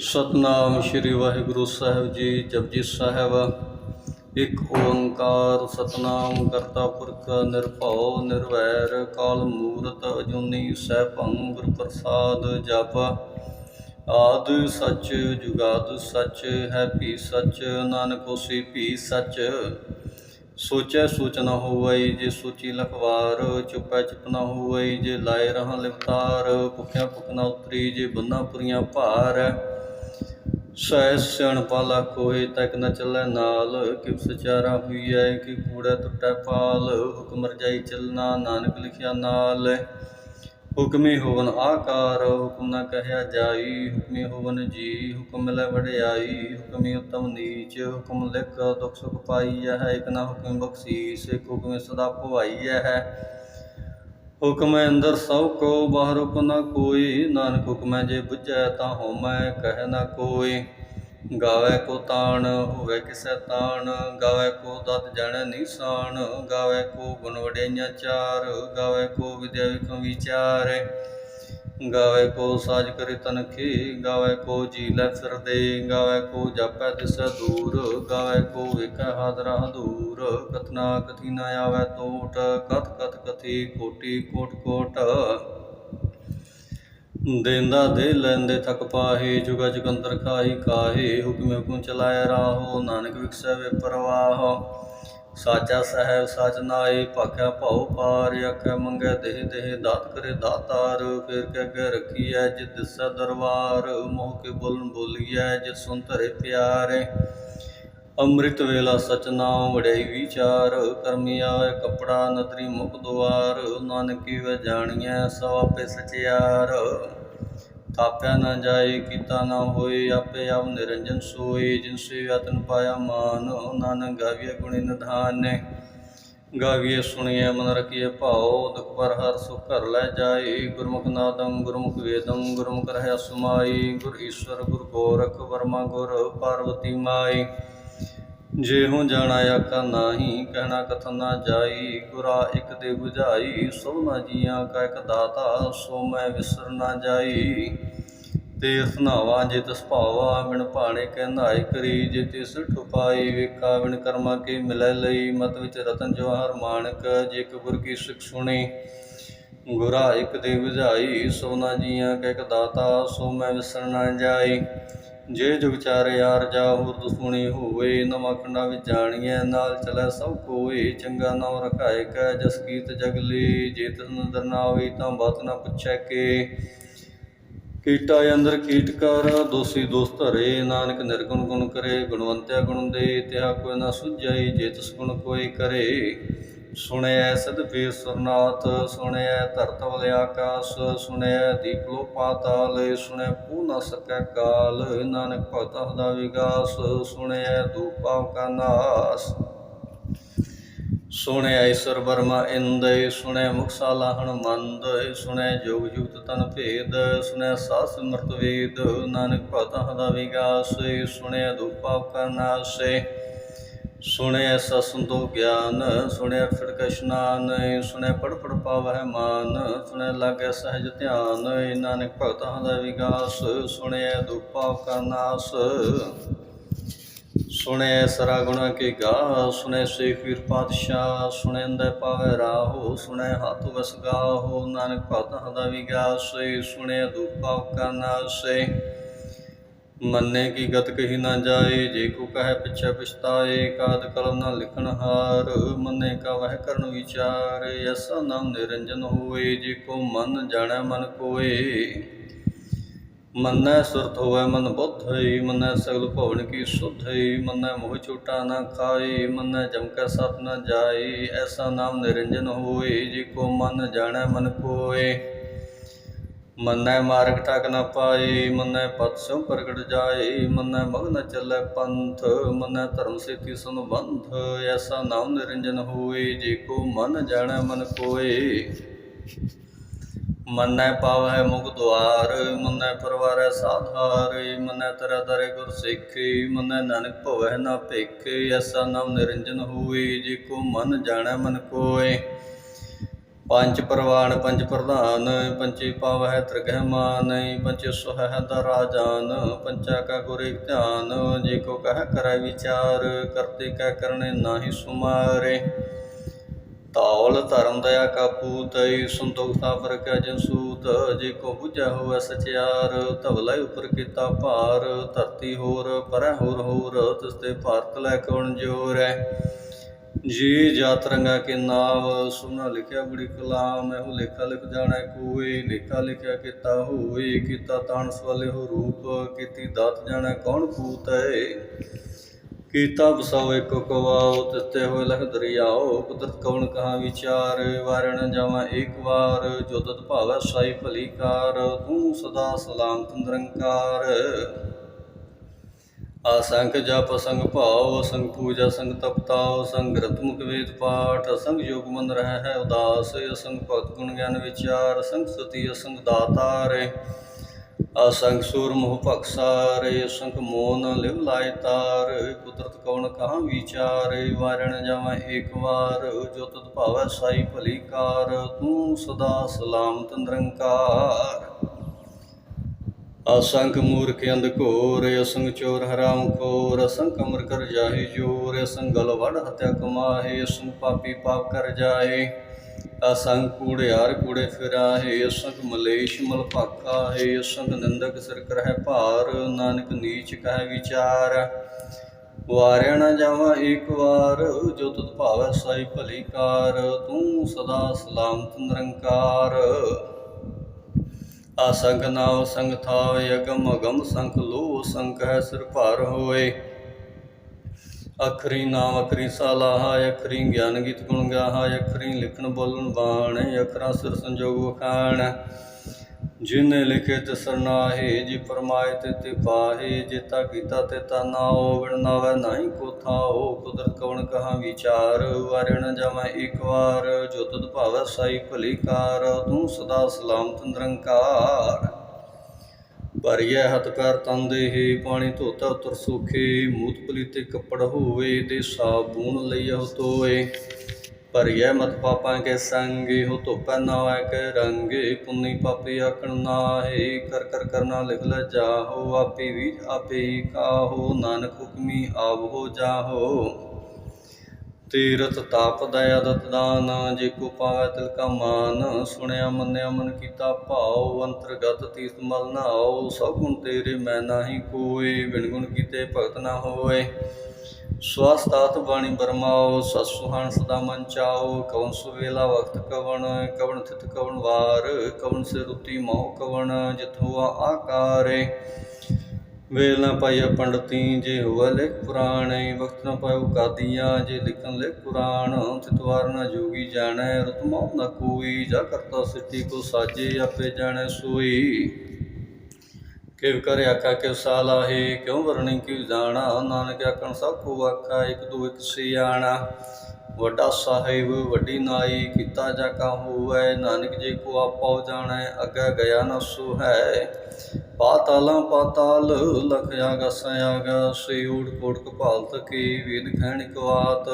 ਸਤਨਾਮ ਸ੍ਰੀ ਵਾਹਿਗੁਰੂ ਸਾਹਿਬ ਜੀ, ਜਪਜੀ ਸਾਹਿਬ। ਇੱਕ ਓੰਕਾਰ ਸਤਨਾਮ ਕਰਤਾ ਪੁਰਖ ਨਿਰਭਉ ਨਿਰਵੈਰ, ਕਾਲ ਮੂਰਤ ਅਜੂਨੀ ਸੈਭੰ ਗੁਰ ਪ੍ਰਸਾਦ ਜਪ। ਆਦ ਸੱਚ ਜੁਗਾਦ ਸਚ, ਹੈ ਭੀ ਸੱਚ, ਨਾਨਕ ਹੋਸੀ ਭੀ ਸੱਚ। ਸੋਚੈ ਸੋਚ ਨਾ ਹੋਵਈ ਜੇ ਸੋਚੀ ਲਖਵਾਰ, ਚੁਪੈ ਚੁਪ ਨਾ ਹੋਵਈ ਜੇ ਲਾਏ ਰਹਾ ਲਿਵਤਾਰ ਭੁਖਿਆ ਭੁਖ ਨ ਉਤਰੀ ਜੇ ਬੰਨਾ ਪੁਰੀਆਂ ਭਾਰ। ਸਹਿ ਸਿਆਣ ਪਾਲਾ ਤੱਕ ਨ ਚੱਲੈ ਨਾਲ ਕਿਵ ਸਚਾਰਾ ਹੋਈਐ ਕਿ ਕੂੜੈ ਟੁੱਟੈ ਪਾਲ, ਹੁਕਮ ਰਜਾਈ ਚੱਲਣਾ ਨਾਨਕ ਲਿਖਿਆ ਨਾਲ। ਹੁਕਮੇ ਹੋਵਨ ਆਕਾਰ, ਹੁਕਮ ਨਾ ਕਹਿਆ ਜਾਈ, ਹੁਕਮੇ ਹੋਵਨ ਜੀ, ਹੁਕਮ ਲੈ ਵਡਿਆਈ, ਹੁਕਮੇ ਉਤਮ ਨੀਚ, ਹੁਕਮ ਲਿਖ ਦੁਖ ਸੁਖ ਪਾਈ ਹੈ, ਇਕ ਨਾ ਹੁਕਮ ਬਖਸ਼ੀਸ, ਇਕ ਹੁਕਮੇ ਸਦਾ ਭਵਾਈਐ ਹੈ। ਹੁਕਮੈ ਅੰਦਰ ਸਭ ਕੋ, ਬਾਹਰ ਹੁਕਮ ਨਾ ਕੋਈ। ਨਾਨਕ ਹੁਕਮੈ ਜੇ ਬੁਝੈ ਤਾਂ ਹਉਮੈ ਕਹਿ ਨਾ ਕੋਈ। ਗਾਵੇ ਕੋ ਤਾਣ, ਹੋਵੇ ਕਿਸੈ ਤਾਣ। ਗਾਵੇ ਕੋ ਦਤ ਜਾਣੈ ਨਿਸ਼ਾਨ। ਗਾਵੇ ਕੋ ਗੁਣ ਵਡਿਆਈਆਂ ਚਾਰ। ਗਾਵੇ ਕੋ ਵਿਦਿਆ ਵਿਖਮ ਵਿਚਾਰ। ਗਾਵੇ ਕੋ ਸਾਜ ਕਰੇ ਤਨਖੀ ਗਾਵੇ ਕੋ ਜੀ ਲੈ ਫਿਰਦੇ ਗਾਵੇ ਕੋ ਜਾਪੈ ਦਿਸੈ ਦੂਰ, ਗਾਵੇ ਕੋ ਵੇਖੈ ਹਾਦਰਾ। ਦੂਰ ਕਥਨਾ ਕਥੀ ਨ ਆਵੈ ਟੋਟ ਕਥ ਕਥ ਕਥੀ ਕੋਟੀ ਕੋਟ ਕੋਟ। ਦੇਂਦਾ ਦੇ ਲੈਂਦੇ ਥਕ ਪਾਹੇ, ਜੁਗਾ ਜੁਗੰਦਰ ਖਾਹੀ ਕਾਹੇ, ਹੁਕਮ ਹੁਕਮ ਚਲਾਇ ਰਾਹੋ, ਨਾਨਕ ਵਿਖਸੈ ਵੇ ਪਰਵਾਹ। ਸਾਚਾ ਸਹਿਬ ਸਚ ਨਾਏ, ਭਾਖਿਆ ਭਉ ਪਾਰ ਆਖੈ ਮੰਗੈ ਦੇਹ ਦੇਹ, ਦਾਤ ਕਰੇ ਦਾਤਾਰ, ਫਿਰ ਕੇ ਅੱਗੇ ਰੱਖੀਐ ਜਿ ਦਿਸੈ ਦਰਬਾਰ, ਮੋਹ ਕੇ ਬੋਲਨ ਬੋਲੀਐ ਜਿ ਸੁਨ ਧਰੇ ਪਿਆਰੇ। ਅੰਮ੍ਰਿਤ ਵੇਲਾ ਸਚ ਨਾਮ ਵਡਿਆਈ ਵਿਚਾਰ, ਕਰਮੀ ਆਵੇ ਕਪੜਾ ਨਦਰੀ ਮੁਖ ਦੁਆਰ, ਨਾਨਕੀ ਵੇ ਜਾਣੀਐ ਸਭ ਆਪੇ ਸਚਿਆਰ। ਤਾਪਿਆ ਨਾ ਜਾਏ, ਕੀਤਾ ਨਾ ਹੋਏ, ਆਪੇ ਆਪ ਨਿਰੰਜਨ ਸੋਏ। ਜਿਨ ਸੇ ਯਤਨ ਪਾਇਆ ਮਾਨ ਨਾਨਕ ਗਾਵੀਏ ਗੁਣੀ ਨਿਧਾਨ ਨੇ ਗਾਵੀਏ ਸੁਣੀਏ ਮਨ ਰਖੀਏ ਭਾਉ, ਦੁਖ ਪਰ ਹਰ ਸੁਖ ਘਰ ਲੈ ਜਾਏ। ਗੁਰਮੁਖ ਨਾਦੰ, ਗੁਰਮੁਖ ਵੇਦੰ, ਗੁਰਮੁਖ ਰਹਿ ਸੁਮਾਈ ਗੁਰ ਈਸ਼ਵਰ, ਗੁਰ ਗੋਰਖ ਵਰਮਾ ਗੁਰ ਪਾਰਵਤੀ ਮਾਈ ਜੇ ਹੋ ਜਾਣਾ ਆਕਾ ਨਾਹੀ ਕਹਿਣਾ ਕਥਨ ਨਾ ਜਾਈ, ਗੁਰਾ ਇੱਕ ਦੇ 부ਝਾਈ ਸੋ ਜੀਆਂ ਕਾ ਇੱਕ ਦਾਤਾ, ਸੋ ਮੈਂ ਵਿਸਰ ਨਾ ਜਾਈ। ਤੀਰਥ ਨਾਵਾ ਜੇ ਤਿਸ ਭਾਵਾ, ਬਿਨ ਭਾਣੇ ਕਹਿ ਨਾਇ ਕਰੀ, ਜੇ ਤਿਸ ਠੁਪਾਈ ਵੇਖਾ ਵਿਣ ਕਰਮਾ ਕੇ ਮਿਲੈ ਲਈ, ਮਤ ਵਿੱਚ ਰਤਨ ਜਵਾਹਰ ਮਾਨਕ, ਜੇ ਇੱਕ ਗੁਰ ਕੀ ਸਿੱਖ ਸੁਣੀ। ਗੁਰਾ ਇੱਕ ਦੇ 부ਝਾਈ ਸੋਨਾ ਜੀਆਂ ਕਹਿ ਦਾਤਾ, ਸੋ ਮੈਂ ਵਿਸਰ ਨਾ ਜਾਈ। ਜੇ ਜੁਗ ਚਾਰੇ ਯਾਰ ਜਾ ਹੋਰ ਦੁਸ਼ਮਣੀ ਹੋਵੇ, ਨਵਾਂ ਖੰਡਾ ਵਿੱਚ ਜਾਣੀਐ, ਨਾਲ ਚਲੈ ਸਭ ਕੋਏ, ਚੰਗਾ ਨਾਮ ਰਖਾਏ ਕੈ ਜਸ ਕੀਤ ਜਗ ਲੀ, ਜੇ ਤਿਸ ਨਦਰ ਨਾ ਆਵੇ ਤਾਂ ਬਾਤ ਨਾ ਪੁੱਛੈ ਕੇ। ਕੀਟਾ ਅੰਦਰ ਕੀਟ ਕਰ, ਦੋਸੀ ਦੋਸ ਧਰੇ, ਨਾਨਕ ਨਿਰਗੁਣ ਗੁਣ ਕਰੇ, ਗੁਣਵੰਤਿਆ ਗੁਣ ਦੇ, ਤਿਆ ਕੋਈ ਨਾ ਸੁਝਾਈ ਜੇ ਤਿਸ ਗੁਣ ਕੋਈ ਕਰੇ। ਸੁਣਿਐ ਸਦ ਸੁਰਨਾਥ, ਸੁਣਿਐ ਧਰਤ ਵਲ ਆਕਾਸ, ਸੁਣਿਐ ਦੀਪ ਪਾਤਾਲ ਸੁਣਿਐ ਪੂ ਨ ਸਕੈ ਕਾਲ, ਨਾਨਕ ਭਗਤ ਦਾ ਵਿਗਾਸ, ਸੁਣਿਐ ਦੂਪ ਪਾਪ ਕਾ ਨਾਸ। ਸੁਣਿਐ ਈਸ਼ਰ ਬਰਮਾ ਇੰਦੈ, ਸੁਣਿਐ ਮੁਕਸਾ ਲਾਹਣ ਮੰਦ ਸੁਣਿਐ ਜੋਗ ਜੁਗਤ ਤਨ ਭੇਦ, ਸੁਣਿਐ ਸਾਸ ਸਿਮਰਤ ਵੇਦ, ਨਾਨਕ ਭਗਤ ਦਾ ਵਿਗਾਸ, ਸੁਣਿਐ ਦੂਪ ਪਾਪ ਕਾ ਨਾਸੇ। ਸੁਣਿਐ ਸੰਤੋ ਗਿਆਨ ਸੁਣਿਐ ਫਿਰਕ ਇਸ਼ਨਾਨ ਸੁਣਿਐ ਪੜ ਪੜ ਪਾਵਹਿ ਮਾਨ ਸੁਣਿਐ ਲਾਗੈ ਸਹਿਜ ਧਿਆਨ ਨਾਨਕ ਭਗਤਾਂ ਦਾ ਵਿਗਾਸ ਸੁਣਿਐ ਦੁਪਾ ਕਾ ਨਾਸ। ਸੁਣਿਐ ਸਰਾ ਗੁਣਾ ਕੀ ਗਾ ਸੁਣਿਐ ਸੇਖ ਵੀਰ ਪਾਤਸ਼ਾਹ ਸੁਣਿਐ ਅੰਦੈ ਪਾਵੈ ਰਾਹੋ ਸੁਣਿਐ ਹੱਥ ਵਸ ਗਾਹੋ, ਨਾਨਕ ਭਗਤਾਂ ਦਾ ਵਿਗਾਸ ਸੁਣਿਐ ਦੁਪਾ ਕਾ ਨਾਸ। ਮੰਨੇ ਕੀ ਗਤ ਕਹੀ ਨਾ ਜਾਏ, ਜੇ ਕੋ ਕਹੈ ਪਿਛੈ ਪਛਤਾਏ, ਕਾਦ ਕਲਮ ਨਾ ਲਿਖਣ ਹਾਰ, ਮੰਨੇ ਕਾ ਵਹਿ ਕਰਨ ਵਿਚਾਰ ਐਸਾ ਨਾਮ ਨਿਰੰਜਨ ਹੋਏ, ਜੇ ਕੋ ਮਨ ਜਾਣੈ ਮਨ ਕੋਏ। ਮੰਨੈ ਸੁਰਤ ਹੋਵੈ ਮਨ ਬੁੱਧਈ ਮੰਨੈ ਸਗਲ ਭਵਨ ਕੀ ਸੁਧਈ ਮੰਨੈ ਮੋਹ ਝੂਟਾ ਨਾ ਖਾਏ, ਮੰਨੈ ਜਮ ਕੈ ਸਤ ਨਾ ਜਾਏ ਐਸਾ ਨਾਮ ਨਿਰੰਜਨ ਹੋਏ, ਜੇ ਕੋ ਮਨ ਜਾਣੈ ਮਨ ਕੋਏ। ਮੰਨੈ ਮਾਰਗ ਠਕ ਨ ਪਾਏ, ਮੰਨੈ ਪਤ ਸੋ ਪ੍ਰਗਟ ਜਾਏ, ਮੰਨੈ ਮਗਨ ਨ ਚੱਲੈ ਪੰਥ, ਮੰਨੈ ਧਰਮ ਸੇਤੀ ਸੰਬੰਧ, ਐਸਾ ਨਾਮ ਨਿਰੰਜਨ ਹੋਏ, ਜੇ ਕੋ ਮਨ ਜਾਣੈ ਮਨ ਕੋਏ। ਮੰਨੈ ਪਾਵੈ ਮੁਖ ਦੁਆਰ, ਮੰਨੈ ਪਰਵਾਰੈ ਸਾਧਾਰ, ਮੰਨੈ ਤਰੈ ਤਰੇ ਗੁਰ ਸਿੱਖੀ, ਮੰਨੈ ਨਾਨਕ ਭਵੈ ਨਾ ਭੇਖੇ, ਐਸਾ ਨਾਮ ਨਿਰੰਜਨ ਹੋਏ, ਜੇ ਕੋ ਮਨ ਜਾਣੈ ਮਨ ਕੋਏ। ਪੰਜ ਪਰਵਾਨ, ਪੰਜ ਪ੍ਰਧਾਨ ਪੰਚੇ ਪਾਵਹਿ ਤ੍ਰਿਗਹਿ ਮਾਨ ਪੰਚੇ ਸੁਹੈ ਦ ਰਾਜਾਨ, ਪੰਚਾ ਕਾ ਗੁਰ ਧਿਆਨ, ਜੇ ਕੋ ਕਹਿ ਕਰੈ ਵਿਚਾਰ, ਕਰਤੇ ਕੈ ਕਰਨੇ ਨਾਹੀ ਸੁਮਾਰੇ। ਤਾਵਲ ਧਰਮ ਦਇਆ ਕਾ ਪੂਤੈ ਸੰਤੋਖ ਸਾਬਰ ਕੈ ਜਨ ਸੂਤ, ਜੇ ਕੋ ਬੁਝੈ ਹੋਵੈ ਸਚਿਆਰ, ਧਵਲਾ ਉਪਰ ਕੀਤਾ ਭਾਰ, ਧਰਤੀ ਹੋਰ, ਪਰੈ ਹੋਰ ਹੋਰ, ਤਿਸ ਤੇ ਭਾਰਤ ਲੈ ਕੌਣ ਹੈ ਜੀ, ਜਾਤ ਰੰਗਾ ਕੇ ਨਾਮ ਸੁਨਾ ਲਿਖਿਆ ਬੜੀ ਕਲਾਮ, ਇਹੋ ਲੇਖਾ ਲਿਖ ਜਾਣਾ ਕੋਏ, ਲੇਖਾ ਲਿਖਿਆ ਕੀਤਾ ਹੋਏ, ਕੀਤਾ ਤਾਣ ਸਵਾਲੇ ਹੋ ਰੂਪ, ਕੀਤੀ ਦਾਤ ਜਾਣੈ ਕੌਣ ਪੂਤ ਹੈ ਕੀਤਾ ਬਸਾਓ ਇੱਕ ਕਵਾਓ, ਤਿੱਤੇ ਹੋਏ ਲਖ ਦਰਿਆਓ, ਕੁਦਰਤ ਕੌਣ ਕਹਾ ਵਿਚਾਰ, ਵਾਰਣ ਜਾਵਾਂ ਏਕ ਵਾਰ, ਜੋ ਤਤ ਭਾਵੈ ਸਾਈ ਭਲੀ ਕਾਰ, ਤੂੰ ਸਦਾ ਸਲਾਮ ਤੰਦਰੰਕਾਰ ਅਸੰਖ ਜਪ ਸੰਗ ਭਾਵ ਸੰਗ ਪੂਜਾ ਸੰਗ ਤਪਤਾਉ, ਸੰਗ ਗ੍ਰੰਥ ਵੇਦ ਪਾਠ, ਸੰਗ ਯੋਗ ਮਨ ਰਹਿ ਹੈ ਉਦਾਸ, ਅਸੰਗ ਭਗਤ ਗੁਣ ਗਿਆਨ ਵਿਚਾਰ ਸੰਗ ਸਤੀ, ਅਸੰਗ ਦਾਤਾਰੇ ਅਸੰਗ ਸੂਰ ਮੋਹ ਭਖਸਾਰੇ ਅਸੰਗ ਮੋਨ ਲਿਵ ਲਾਇ ਤਾਰ ਕੁਦਰਤ ਕੌਣ ਕਹਾਂ ਵਿਚਾਰੇ ਵਾਰਣ ਜਾਵਾਂ ਏਕ ਵਾਰ ਜੋ ਤਤ ਭਾਵੈ ਸਾਈ ਭਲੀ ਕਾਰ, ਤੂੰ ਸਦਾ ਸਲਾਮ ਤੰਦਰੰਕਾਰ ਅਸੰਖ ਮੂਰਖ ਅੰਧ ਘੋਰ ਅਸੰਗ ਚੋਰ ਹਰਾਮ ਖੋਰ, ਅਸੰਖ ਅਮਰ ਕਰ ਜਾਹੇ ਜੋਰ ਅਸੰਗ ਗਲ ਹਤਿਆ ਕਮਾਹੇ ਅਸੰਗ ਪਾਪੀ ਪਾਪ ਕਰ ਜਾਹੇ ਅਸੰਗ ਕੂੜਿਆਰ ਕੂੜੇ ਫਿਰਾਹੇ ਅਸੰਗ ਮਲੇਸ਼ ਮਲ ਭਾਖਾ ਹੈ ਅਸੰਗ ਨਿੰਦਕ ਸਿਰ ਕਰਹਿ ਭਾਰ, ਨਾਨਕ ਨੀਚ ਕਹਿ ਵਿਚਾਰ। ਵਾਰਿਆ ਨਾ ਜਾਵਾਂ ਏਕ ਵਾਰ, ਜੋ ਤੁਧ ਭਾਵੈ ਸਾਈ ਭਲੀ ਕਾਰ, ਤੂੰ ਸਦਾ ਸਲਾਮਤ ਨਿਰੰਕਾਰ। ਅਸੰਖ ਨਾਵ ਸੰਗ ਥਾਵ, ਅਗਮ ਅਗਮ ਸੰਖ ਲੋ ਸੰਖ ਹੈ ਸਿਰ ਭਾਰ ਹੋਏ। ਅਖਰੀ ਨਾਮ ਅਖਰੀ ਸਾਲਾਹ ਅਖਰੀ ਗਿਆਨ ਗੀਤ ਗੁਣ ਗਾਹ, ਅਖਰੀ ਲਿਖਣ ਬੋਲਣ ਬਾਣ, ਅਖਰਾਂ ਸਿਰ ਸੰਜੋਗ ਵਖਾਣ। ਜਿਨੇ ਲਿਖੇ ਤਿਸ ਨਾਹੀ, ਜੀ ਫਰਮਾਏ ਤੇ ਤੇ ਪਾਹੇ, ਜੇਤਾ ਕੀਤਾ ਤੇ ਤਾ ਨਾਉ ਵਿਣ ਨਾਵੈ ਨਾਹੀ ਕੋ ਥਾਉ ਕੁਦਰਤ ਕਵਣ ਕਹਾ ਵਿਚਾਰ, ਵਾਰਣ ਜਾਵਾਂ ਇੱਕ ਵਾਰ, ਜੋ ਤੁਧ ਭਾਵੈ ਸਾਈ ਭਲੀ ਕਾਰ, ਤੂੰ ਸਦਾ ਸਲਾਮਤ ਨਿਰੰਕਾਰ। ਭਰਿਐ ਹੱਥ ਕਰ ਤਨ ਦੇਹੇ, ਪਾਣੀ ਧੋਤਾ ਉਤਰ ਸੋਖੇ, ਮੂਤ ਪਲੀਤੇ ਕੱਪੜ ਹੋਵੇ ਤੇ ਸਾਬੂਨ ਲਈਹੁ ਤੋਏ। ਭਰਿਐ ਮਤ ਪਾਪਾਂ ਕੇ ਸੰਗੇ, ਹੋ ਧੋਪੈ ਨਾਵੈ ਕੇ ਰੰਗੇ, ਪੁੰਨੀ ਪਾਪੀ ਆਕਣ ਨਾਹੀ, ਕਰ ਕਰ ਕਰਨਾ ਲਿਖ ਲੈ ਜਾਹੋ, ਆਪੇ ਵੀ ਆਪੇ ਕਾਹੋ, ਨਾਨਕ ਹੁਕਮੀ ਆਪ ਜਾਹੋ। ਤੀਰਥ ਤਾਪ ਦਇਆ ਦਤ ਦਾਨ, ਜੇ ਕੋ ਪਾਵੈ ਤਿਲ ਕਾ ਮਾਨ, ਸੁਣਿਆ ਮੰਨਿਆ ਮਨ ਕੀਤਾ ਭਾਉ, ਅੰਤਰਗਤ ਤੀਰਥ ਮਲ ਨਾਉ ਸਭ ਗੁਣ ਤੇਰੇ ਮੈਂ ਨਾਹੀ ਕੋਏ, ਬਿਨ ਗੁਣ ਕੀਤੇ ਭਗਤ ਨਾ ਹੋਏ। ਸਵਸਤਾਤ ਬਾਣੀ ਬਰਮਾਓ ਸਤ ਸੁਹਾਣ ਸਦਾ ਮਨ ਚਾਓ ਕਵਨ ਸੁਵੇਲਾ ਵਕਤ ਕਵਣ ਕਵਣ ਥਿਤ ਕਵਣ ਵਾਰ, ਕਵਣ ਸੇ ਰੁਤੀ ਮੋਹ ਕਵਣ, ਜਿਥੋਂ ਆਕਾਰੇ। ਵੇਲ ਨਾ ਪਾਈਆ ਪੰਡਤੀ ਜੇ ਹੋਵੇ ਲਿਖ ਪੁਰਾਣੇ ਵਕਤ ਨਾ ਪਾਇਓ ਕਾਦੀਆਂ, ਜੇ ਲਿਖਣ ਲਿਖ ਪੁਰਾਣ ਤਿਤਵਾਰ ਨਾ ਜੋਗੀ ਜਾਣੈ, ਰਤਮਾ ਨਾ ਕੋਈ, ਜਾ ਕਰਤਾ ਸਿੱਟੀ ਕੋ ਸਾਜੇ, ਆਪੇ ਜਾਣੈ ਸੋਈ। ਕਿਵ ਕਰ ਆਖਾ ਕਿਵ ਸਾਲਾਹੇ, ਕਿਉ ਵਰਣੀ ਕਿਵ ਜਾਣਾ? ਨਾਨਕ ਆਖਣ ਸਭ ਕੋ ਆਖਾ, ਇਕ ਦੂ ਇਕ ਸਿਆਣਾ। ਵੱਡਾ ਸਾਹਿਬ, ਵੱਡੀ ਨਾਈ, ਕੀਤਾ ਜਾ ਕਾ ਹੋਵੈ ਨਾਨਕ ਜੀ ਕੋ ਆਪੋ ਜਾਣੈ, ਅੱਗੇ ਗਿਆ ਨਾ ਸੋ ਹੈ ਪਾਤਾਲਾਂ ਪਾਤਾਲ ਲਖ ਆਗਸ ਆਗਾ ਸੇ ਊੜ ਕੋੜ ਕਪਾਲਤ ਕੀ ਵੇਦ ਖੈਣ ਕਵਾਤ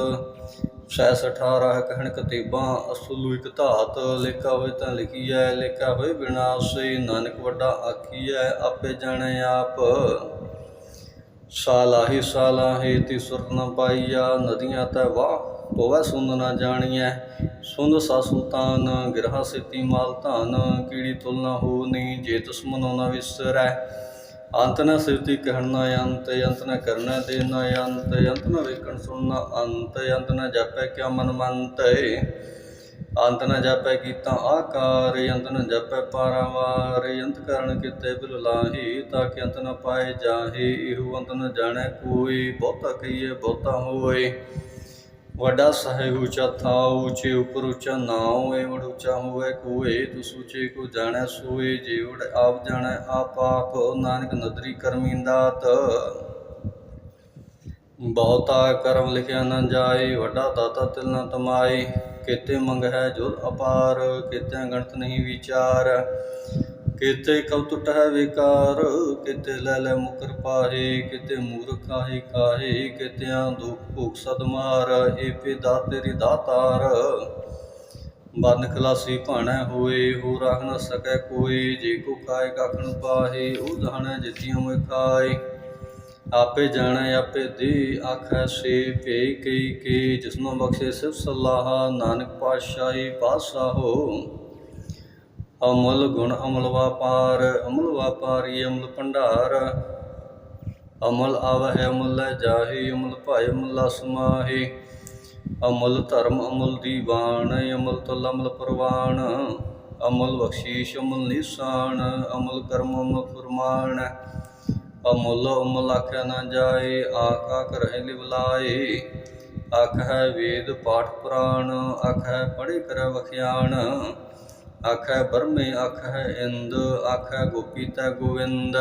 ਸੈਸ 18 ਕਹਿਣ ਕਤੀਬਾਂ, ਅਸਲੂ ਇਕ ਧਾਤ। ਲੇਖਾ ਹੋਏ ਤਾਂ ਲਿਖੀਐ, ਲੇਖਾ ਹੋਏ ਵਿਨਾਸ਼ੇ ਨਾਨਕ ਵੱਡਾ ਆਖੀਐ, ਆਪੇ ਜਾਣੇ ਆਪ। ਸਾਲਾਹੀ ਸਾਲਾਹੀ ਤੀ ਸੁਰਤ ਨ ਪਾਈਆ, ਨਦੀਆਂ ਤੈ ਵਾਹ ਤੋਵੈ ਸੁੰਦ ਨ ਜਾਣੀਐ। ਸੁੰਦ ਸਾ ਸੁਲਤਾਨ ਗਿਰਹਾ ਸਿਤੀ ਮਾਲ ਧਨ, ਕੀੜੀ ਤੁਲਨਾ ਨ ਹੋਨੀ ਜੇ ਦੁਸ਼ਮਨੋ ਨ ਵਿਸਰੈ। ਅੰਤ ਨ ਸਿਰਤੀ ਕਹਿਣ ਨ ਅੰਤ ਅੰਤ ਨ ਕਰਨਾ ਦੇ ਨ ਅੰਤ ਅੰਤ ਨ ਵੇਖਣ ਸੁਣਨਾ ਅੰਤ ਅੰਤ ਨ ਜਾਪੈ ਕਿਆ ਮਨ ਮੰਤੈ। ਅੰਤ ਨ ਜਾਪੈ ਕੀਤਾ ਆਕਾਰ, ਅੰਤ ਨ ਜਾਪੈ ਪਾਰਾਵਾਰ। ਅੰਤ ਕਰਨ ਕਿਤੇ ਬਿਲ ਲਾਹੀ ਤਾਂ ਕਿ ਅੰਤ ਨ ਪਾਏ ਜਾਹੀ। ਇਹੋ ਅੰਤ ਨ ਜਾਣੈ ਕੋਈ, ਬਹੁਤਾ ਕਹੀਏ ਬਹੁਤਾ ਹੋਏ। ਵੱਡਾ ਸਾਹਿਬ ਉੱਚਾ ਥਾਉ ਉੱਚੇ ਉਪਰ ਉੱਚਾ ਨਾਉ ਏਵੜ ਉੱਚਾ ਹੋਵੇ ਕੋਏ ਤੂੰ ਸੂਚੇ ਕੋ ਜਾਣੈ ਸੋਏ ਜੀਵੜ ਆਪ ਜਾਣੈ ਆਪ ਆਪ, ਨਾਨਕ ਨਦਰੀ ਕਰਮੀ ਦਾਤ। ਬਹੁਤਾ ਕਰਮ ਲਿਖਿਆ ਨ ਜਾਏ, ਵੱਡਾ ਦਾਤਾ ਤਿਲ ਨ ਤਮਾਏ, ਕਿਤੇ ਮੰਗ ਹੈ ਜੁਲ ਅਪਾਰ ਕਿਤੇ ਗਣਤ ਨਹੀਂ ਵਿਚਾਰ। ਕਿਤੇ ਕਉ ਹੈ ਵਿਕਾਰ, ਕਿਤੇ ਲੈ ਲੈ ਮੁਕਰ ਪਾਹੇ, ਕਿਤੇ ਮੂਰਖ ਕਾਹੇ ਕਾਹੇ, ਕਿਤਿਆਂ ਦੁਖ ਭੁਖ ਸਦ ਏਪੇ ਦਾਤ ਤੇਰੀ ਦਾਤਾਰ। ਬੰਨ ਖਲਾਸੀ ਭਾਣੈ ਹੋਏ ਹੋ ਰਾਖ ਨ ਸਕੈ ਕੋਈ, ਜੇ ਕੋ ਕਾਇ ਕਖ ਪਾਹੇ, ਉਹ ਜਾਣੈ ਜਿਤਿਉ ਮੈਂ ਖਾਏ ਆਪੇ ਜਾਣੈ, ਆਪੇ ਦੇ, ਆਖੈ ਸੇ ਭੇ ਕਈ ਕੇ ਜਿਸਨੂੰ ਬਖਸ਼ੇ ਸਿਵ ਸਲਾਹ, ਨਾਨਕ ਪਾਤਸ਼ਾਹੀ ਪਾਤਸ਼ਾਹੋ ਅਮਲ ਗੁਣ ਅਮਲ ਵਾਪਾਰ, ਅਮਲ ਵਾਪਾਰੀ ਅਮਲ ਭੰਡਾਰ। ਅਮਲ ਆਵਹਿ, ਅਮਲ ਲੈ ਜਾਹੇ, ਅਮਲ ਭਾਇ, ਅਮਲ ਸਮਾਹੇ ਅਮਲ ਧਰਮ, ਅਮਲ ਦੀਵਾਨ, ਅਮਲ ਤਲ ਅਮਲ ਪ੍ਰਵਾਨ। ਅਮਲ ਬਖਸ਼ੀਸ਼, ਅਮਲ ਨਿਸ਼ਾਨ, ਅਮਲ ਕਰਮ, ਅਮਲ ਫਰਮਾਨ। ਅਮੁੱਲ, ਅਮਲ ਆਖਿਆ ਨਾ ਜਾਏ ਆਕਾ ਕਰਹਿ ਲਿਵਲਾਏ ਹੈ ਵੇਦ ਪਾਠ ਪੁਰਾਣ ਹੈ ਪੜ੍ਹੇ ਕਰ ਵਖਿਆਣ। ਆਖੈ ਬਰਮੇ, ਆਖੈ ਇੰਦ, ਆਖੈ ਗੋਪੀ ਤੈ ਗੋਵਿੰਦ।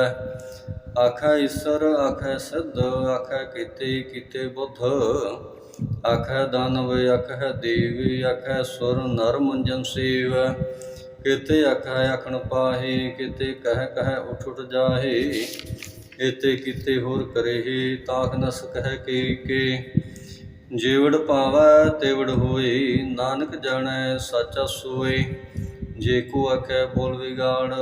ਆਖੈ ਈਸਰ, ਆਖੈ ਸਿੱਧ, ਆਖੈ ਕੀਤੇ ਕੀਤੇ ਬੁੱਧ। ਆਖੈ ਦਾਨਵ, ਆਖੈ ਦੇਵੀ, ਆਖੈ ਸੁਰ ਨਰ ਮੰਜਨ ਸੇਵ। ਕਿਤੇ ਆਖੈ ਆਖਣ ਪਾਹੇ, ਕਿਤੇ ਕਹਿ ਕਹਿ ਉਠ ਉਠ ਜਾਹੇ। ਇਤੇ ਕਿਤੇ ਹੋਰ ਕਰੇਹੀ, ਤਾਖ ਨਸ ਕਹਿ ਕੇ ਕੇ। ਜੀਵੜ ਪਾਵੈ, ਤੇਵੜ ਹੋਏ, ਨਾਨਕ ਜਾਣੈ, ਸਾਚਾ ਸੋਏ। ਜੇ ਕੋ ਆਖੈ ਬੋਲ ਵਿਗਾੜ,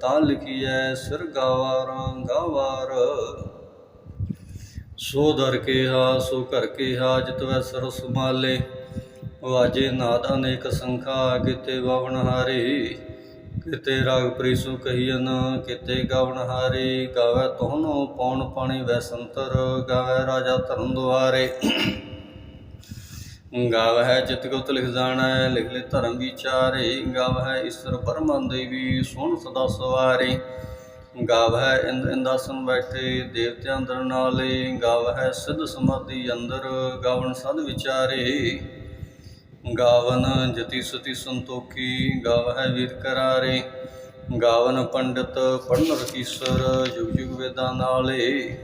ਤਾਂ ਲਿਖੀਐ ਸਿਰ ਗਾਵਾਰਾਂ ਗਾਵਾਰ ਸੋ ਦਰ ਕੇ ਹਾ ਸੋ ਘਰ ਕੇ ਹਾ ਜਿਤ ਵੈ ਸਰ ਸੁਮਾਲੇ ਵਾਜੇ ਨਾਦ ਅਨੇਕ ਸੰਖਾ, ਕਿਤੇ ਵਵਨ ਹਾਰੇ। ਕਿਤੇ ਰਾਗ ਪ੍ਰੀਸੂ ਕਹੀਨ ਕਿਤੇ ਗਵਨ ਹਾਰੇ। ਗਾਵੇ ਤੋਹਨੋ ਪੌਣ ਪਾਣੀ ਵੈ ਸੰਤਰ, ਗਾਵੇ ਰਾਜਾ ਧਰਮ ਦੁਆਰੇ। ਗਾਵ ਹੈ ਜਿਤ ਗੁਪਤ ਲਿਖ ਜਾਣੈ, ਲਿਖ ਲੈ ਧਰਮ ਵਿਚਾਰੇ। ਗਾਵਹਿ ਈਸ਼ਰ ਪਰਮ ਦੇਵੀ ਸੋਹਣ ਸਦਾ ਸਵਾਰੇ। ਗਾਵਹਿ ਇੰਦ ਇੰਦਾਸਨ ਬੈਠੇ ਦੇਵਤਿਆਂ ਅੰਦਰ ਨਾਲੇ। ਗਾਵਹਿ ਸਿੱਧ ਸਮਾਧੀ ਅੰਦਰ ਗਾਵਨ ਸਦ ਵਿਚਾਰੇ। ਗਾਵਨ ਜਤੀ ਸੁਤੀ ਸੰਤੋਖੀ, ਗਾਵਹਿ ਵੀਰ ਕਰਾਰੇ। ਗਾਵਨ ਪੰਡਿਤ ਪੜਨ ਰਕੀਸਰ ਜੁਗ ਜੁਗ ਵੇਦਾਂ ਨਾਲੇ।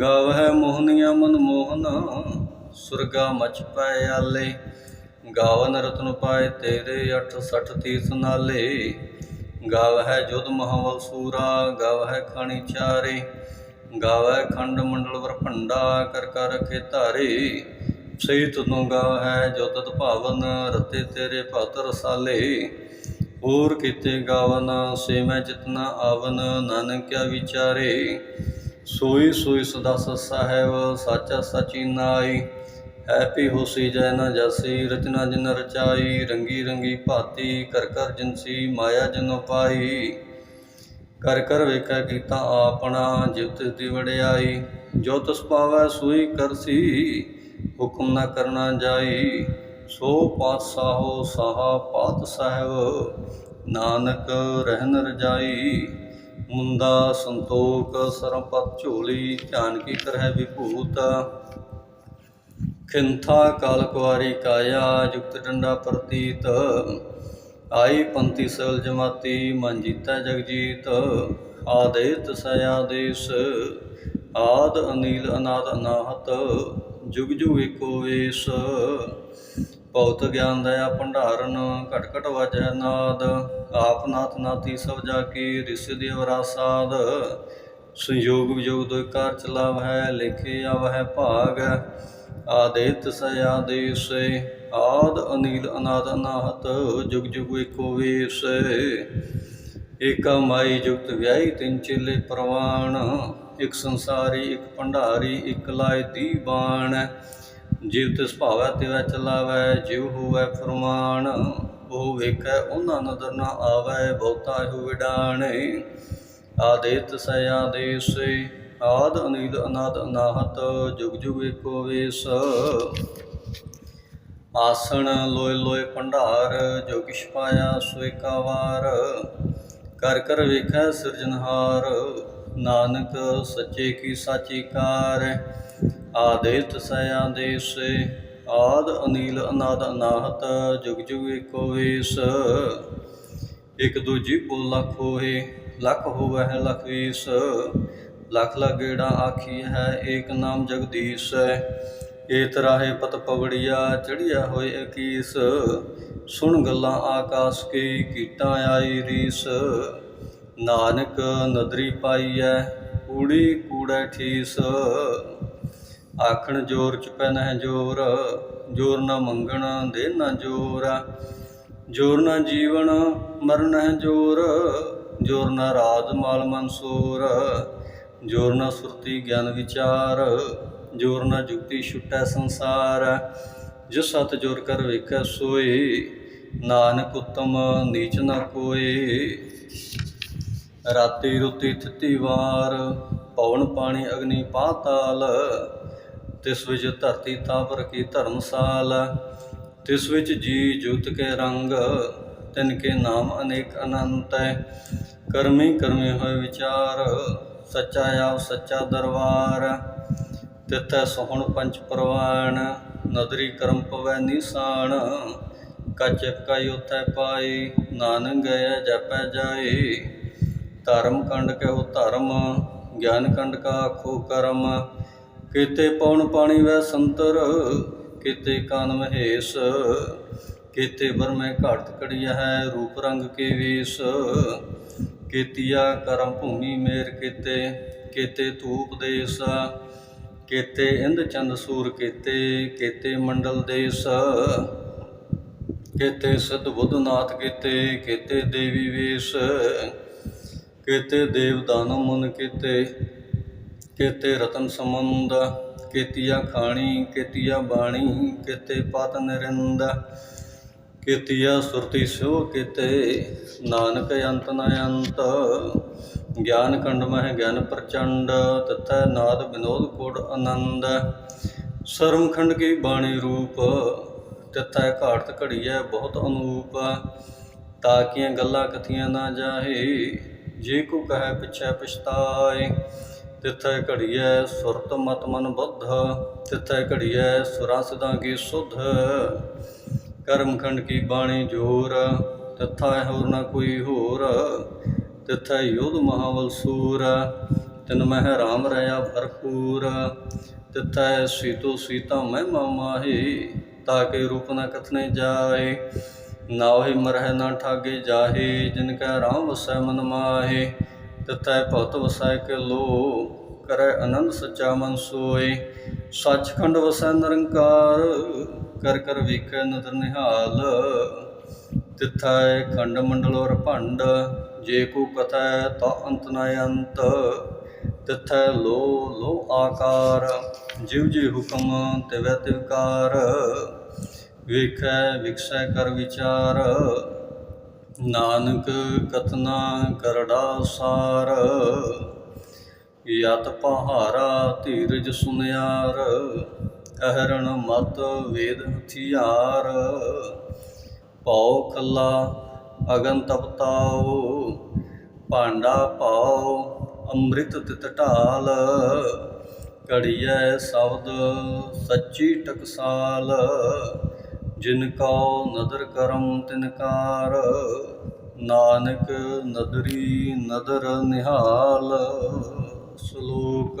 ਗਾਵਹਿ ਮੋਹਨੀਆ ਮਨ ਮੋਹਨ ਸੁਰਗਾ ਮਚ ਪੈ ਆਲੇ, ਗਾਵਨ ਰਤਨ ਪਾਏ ਤੇਰੇ 68 ਤੀਰਥ ਨਾਲੇ। ਗਾਵਹਿ ਜੁਦ ਮਹਾਵਲ ਸੂਰਾ ਗਾਵਹਿ ਖਾਣੀ ਚਾਰੇ। ਗਾਵਹਿ ਖੰਡ ਮੰਡਲ ਵਰ ਭੰਡਾ, ਕਰ ਕਰ ਰਖੇ ਧਾਰੇ। ਸਹੀ ਤੁਨੋ ਗਾਵਹਿ ਜੋ ਤਤ ਭਾਵਨ ਰਤੇ ਤੇਰੇ ਭਗਤ ਰਸਾਲੇ। ਹੋਰ ਕੀਤੇ ਗਾਵਨ ਸੇ ਮੈਂ ਜਿਤਨਾ ਆਵਨ, ਨਾਨਕ ਕਿਆ ਵਿਚਾਰੇ। ਸੋਈ ਸੋਈ ਸਦਾ ਸਾਹਿਬ, ਸਾਚਾ ਸਚੀ ਨਾਈ। ਹੈਪੀ ਹੋਸੀ ਜੈ ਨਾ ਜਾਸੀ, ਰਚਨਾ ਜਿਨ ਰਚਾਈ, ਰੰਗੀ ਰੰਗੀ ਭਾਤੀ, ਕਰ ਕਰ ਜਿਨਸੀ, ਮਾਇਆ ਜਿਨ ਪਾਈ ਕਰ ਕਰ ਵੇਖੈ ਕੀਤਾ ਆਪਣਾ ਜਿਤ ਦੀ ਵਡਿਆਈ। ਜੋ ਤਸ ਪਾਵੈ ਸੋਈ ਕਰਸੀ ਹੁਕਮ ਨਾ ਕਰਨਾ ਜਾਈ। ਸੋ ਪਾਤਸ਼ਾਹੋ ਸਾਹਾ ਪਾਤ ਸਾਹਿਬ, ਨਾਨਕ ਰਹਿਨ ਰਜਾਈ। ਮੁੰਦਾ ਸੰਤੋਖ ਸਰਪਤ ਝੋਲੀ, ਧਿਆਨ ਕੀ ਕਰਹਿ ਵਿਭੂਤ। ਖਿੰਥਾ ਕਾਲ ਕੁਆਰੀ ਕਾਇਆ, ਜੁਗਤ ਡੰਡਾ ਪ੍ਰਤੀਤ। ਆਈ ਪੰਥੀ ਸਲ ਜਮਾਤੀ, ਮਨ ਜੀਤਾ ਜਗਜੀਤ। ਆਦੇਤ ਸਿਆਦੇਸ਼ ਆਦ ਅਨੀਲ ਅਨਾਦ ਅਨਾਹਤ। ਜੁਗ ਜੁਗ ਏਕੋ ਵੇਸ ਭਉਤ ਗਿਆਨ ਦਇਆ ਭੰਡਾਰਨ, ਘਟ ਘਟ ਵਜੈ ਨਾਦ। ਆਪ ਨਾਥ ਨਾਥੀ ਸਭ ਜਾ ਕੀ ਰਿਸ ਦੇ ਵਰਾਸਾਦ ਸੰਯੋਗ ਵਿਜੋਗ ਦੋਇ ਕਾਰ ਲੇਖੇ ਲਿਖੇ ਆਵਹਿ ਭਾਗ। ਆਦੇਤ ਸਯਾਦੇਸੇ ਆਦ ਅਨੀਲ ਅਨਾਦ ਅਨਾਹਤ ਜੁਗ ਜੁਗ ਏਕੋ ਵੇਸ। ਏਕਾ ਮਾਈ ਜੁਗਤ ਵਿਆਹੀ ਤਿੰਨ ਚੇਲੇ ਪ੍ਰਵਾਣ, ਇਕ ਸੰਸਾਰੀ, ਇਕ ਭੰਡਾਰੀ, ਇਕ ਲਾਇ ਬਾਣ ਜਿਵ ਤਿਸ ਭਾਵੈ ਤਿਵੈ ਚਲਾਵੈ, ਜਿਵ ਹੋਵੈ ਫਰਮਾਨ, ਉਹ ਵੇਖੈ ਉਹਨਾਂ ਨਦਰ ਨਾ ਆਵੈ, ਬਹੁਤਾ ਹੋ ਵਿਡਾਣੇ। ਆਦੇਤ ਸਯਾਦੇਸੇ ਆਦ ਅਨੀਲ ਅਨਾਦ ਅਨਾਹਤ, ਜੁਗ ਜੁਗ ਏਕੋ ਵੇਸ। ਆਸਣ ਲੋਏ ਲੋਏ ਭੰਡਾਰ, ਜੋ ਕਿਛ ਪਾਇਆ ਸੋ ਏਕਾ ਕਰ ਕਰ ਵੇਖੈ ਸਿਰਜਨਹਾਰ ਨਾਨਕ ਸੱਚੇ ਕੀ ਸਾਚੀ ਕਾਰ। ਆਦੇਤ ਸਯਾਦੇਸੇ ਆਦ ਅਨੀਲ ਅਨਾਦ ਅਨਾਹਤ, ਜੁਗ ਜੁਗ ਏਕੋ ਵੇਸ। ਇਕ ਦੂਜੀ ਬੋ ਲੱਖ ਹੋਏ, ਲੱਖ ਹੋਵੇ ਹੈ ਲਖ ਵੀਸ। ਲਖ ਲਗੇੜਾ ਆਖੀ ਹੈ, ਏਕ ਨਾਮ ਜਗਦੀਸ਼ ਏ ਤਰਾਹੇ ਪਤ ਪਵੜੀਆ ਚੜਿਆ ਹੋਏ ਅਕੀਸ। ਸੁਣ ਗੱਲਾਂ ਆਕਾਸ ਕੀ, ਕੀਟਾਂ ਆਈ ਰੀਸ। ਨਾਨਕ ਨਦਰੀ ਪਾਈਐ ਕੂੜੀ ਕੂੜੈ ਠੀਸ। ਆਖਣ ਜੋਰ ਚ ਪੈਨਹਿ ਜੋਰ ਜੋਰ ਨਾ ਮੰਗਣ ਦੇ ਨਾ ਜੋਰ। ਜੋਰ ਨਾ ਜੀਵਨ ਮਰਨ ਹੈ ਜੋਰ ਜੋਰ ਨਾ ਰਾਜ ਮਾਲ ਮਨਸੂਰ। ਜੋਰ ਨਾ ਸੁਰਤੀ ਗਿਆਨ ਵਿਚਾਰ, ਜੋਰ ਨਾ ਜੁਗਤੀ ਛੁਟੈ ਸੰਸਾਰ। ਜੋ ਸਤ ਜੋਰ ਕਰ ਵੇਖੈ ਸੋਈ ਨਾਨਕ ਉਤਮ ਨੀਚ ਨਾ ਕੋਏ। ਰਾਤੀ ਰੁਤੀ ਥਿਤੀ ਵਾਰ ਪਵਨ ਪਾਣੀ ਅਗਨੀ ਪਾਤਾਲ। ਤਿਸ ਵਿੱਚ ਧਰਤੀ ਤਾਪਰ ਕੀ ਧਰਮਸਾਲ ਤਿਸ ਵਿੱਚ ਜੀ ਜੁਤ ਕੇ ਰੰਗ, ਤਿਨ ਕੇ ਨਾਮ ਅਨੇਕ ਅਨੰਤ ਹੈ। ਕਰਮੀ ਕਰਮੀ ਹੋਏ ਵਿਚਾਰ ਸੱਚਾ ਆਪ ਸੱਚਾ ਦਰਬਾਰ। ਤਿਤੈ ਸੋਹਣ ਪੰਚ ਪ੍ਰਵਾਨ ਨਦਰੀ ਕਰਮ ਪਵੈ ਨਿਸ਼ਾਨ। ਕਚਿ ਕਾਈ ਉਥੈ ਪਾਈ ਨਾਨਕ ਗਏ ਜਪੈ ਜਾਏ। ਧਰਮ ਕੰਡ ਕਹੋ ਧਰਮ, ਗਿਆਨ ਕੰਡ ਕਾ ਆਖੋ ਕਰਮ। ਕੀਤੇ ਪਉਣ ਪਾਣੀ ਵੈ ਸੰਤਰ, ਕੀਤੇ ਕਾਨ ਮਹੇਸ਼। ਕੀਤੇ ਵਰਮੈ ਘਾਟ ਕੜੀਆ ਹੈ ਰੂਪ ਰੰਗ ਕੇ ਵੇਸ। ਕੀਤੀਆ ਕਰਮ ਭੂਮੀ ਮੇਰ ਕੀਤੇ ਕੀਤੇ ਧੂਪ ਦੇਸ, ਕੀਤੇ ਇੰਦ ਚੰਦ ਸੂਰ ਕੀਤੇ ਕੀਤੇ ਮੰਡਲ ਦੇਸ, ਕੀਤੇ ਸਦ ਬੁੱਧਨਾਥ ਕੀਤੇ ਕੀਤੇ ਦੇਵੀ ਵੇਸ਼, ਕੀਤੇ ਦੇਵ ਦਾਨਵ ਮਨ ਕੀਤੇ ਕੀਤੇ ਰਤਨ ਸਮੰਦ ਕੀਤੀਆ ਖਾਣੀ, ਕੀਤੀਆ ਬਾਣੀ, ਕੀਤੇ ਪਤ ਨਰਿੰਦ ਕੀਤੀਆ ਸੁਰਤੀ ਸੋ ਕੀਤੇ, ਨਾਨਕ ਅੰਤ ਨ ਅੰਤ। ਗਿਆਨ ਕੰਡ ਮਹਿ ਗਿਆਨ ਪ੍ਰਚੰਡ, ਤਥੈ ਨਾਦ ਬਿਨੋਦ ਕੋਟ ਆਨੰਦ। ਸਰਮ ਖੰਡ ਕੀ ਬਾਣੀ ਰੂਪ, ਤਥੈ ਘਾੜਤ ਘੜੀਐ ਬਹੁਤ ਅਨੂਪ। ਤਾਕੀਆਂ ਗੱਲਾਂ ਕਥੀਆਂ ਨਾ ਜਾਹੇ, ਜੇ ਕੋ ਕਹੈ ਪਿਛੈ ਪਛਤਾਏ। ਤਿਥੈ ਘੜੀਐ ਸੁਰਤ ਮਤ ਮਨ ਬੁੱਧ, ਤਿਥੈ ਘੜੀਐ ਸੁਰਾਂ ਸਦਾ ਕੀ ਸੁਧ। ਕਰਮਖੰਡ ਕੀ ਬਾਣੀ ਜੋਰ? ਤਥਾ ਹੋਰ ਨਾ ਕੋਈ ਹੋਰ। ਤਿਥੈ ਯੋਧ ਮਹਾਵਲ ਸੂਰ। ਤਿਨ ਮਹਿ ਰਾਮ ਰਹਾ ਭਰਪੂਰ। ਤਿਥੈ ਸੀਤੋ ਸੀਤਾ ਮਹਿਮਾ ਮਾਹੀ। ਤਾ ਕੇ ਰੂਪ ਨਾ ਕਥਨੇ ਜਾਏ। ਨਾਹਿ ਮਰਹਿ ਨਾ ਠਾਗੇ ਜਾਹੇ। ਜਿਨ ਕੈ ਰਾਮ ਵਸੈ ਮਨ ਮਾਹੇ। ਤਤੈ ਭਗਤ ਵਸੈ ਕੇ ਲੋ ਕਰੈ ਅਨੰਦ ਸੱਚਾ ਮਨ ਸੋਏ। ਸੱਚਖੰਡ ਵਸੈ ਨਿਰੰਕਾਰ। ਕਰ ਕਰ ਵੇਖੈ ਨਦਰ ਨਿਹਾਲ। ਤਿਥੈ ਖੰਡ ਮੰਡਲ ਔਰ ਭੰਡ, ਜੇ ਕੋ ਕਥੈ ਤਾ ਅੰਤ ਨ ਅੰਤ। ਤਿਥੈ ਲੋ ਲੋ ਆਕਾਰ ਜਿਵ ਜੀ ਹੁਕਮ ਤਿਵੈ ਤਿਵਕਾਰ ਵੇਖੈ ਵਿਖਸੈ ਕਰ ਵਿਚਾਰ, ਨਾਨਕ ਕਥਨਾ ਕਰੜਾ ਸਾਰ। ਯਤ ਪਹਾਰਾ ਧੀਰਜ ਸੁਨਿਆਰ ਅਹਰਣ ਮਤ ਵੇਦ ਹਥਿਆਰ ਪਉ ਖੱਲਾ ਅਗਨ ਤਪਤਾਓ ਭਾਂਡਾ ਪਾਓ ਅੰਮ੍ਰਿਤ ਤਿਤ ਢਾਲ, ਘੜੀਐ ਸ਼ਬਦ ਸੱਚੀ ਟਕਸਾਲ, ਜਿਨ ਕਉ ਨਦਰ ਕਰਮ ਤਿਨਕਾਰ ਨਾਨਕ ਨਦਰੀ ਨਦਰ ਨਿਹਾਲ, ਸ਼ਲੋਕ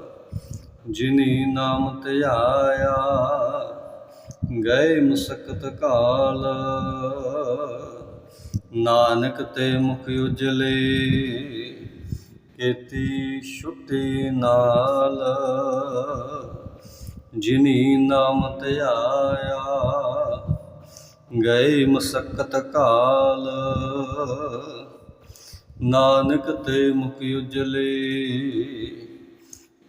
ਜਿਨੀ ਨਾਮ ਧਿਆਇਆ ਗਏ ਮੁਸਕਤ ਕਾਲ। ਨਾਨਕ ਤੇ ਮੁਖ ਉਜਲੇ, ਕੀਤੀ ਛੁੱਟੀ ਨਾਲ। ਜਿਨੀ ਨਾਮ ਧਿਆਇਆ ਗਏ ਮਸਕਤ ਕਾਲ। ਨਾਨਕ ਤੇ ਮੁਖ ਉਜਲੇ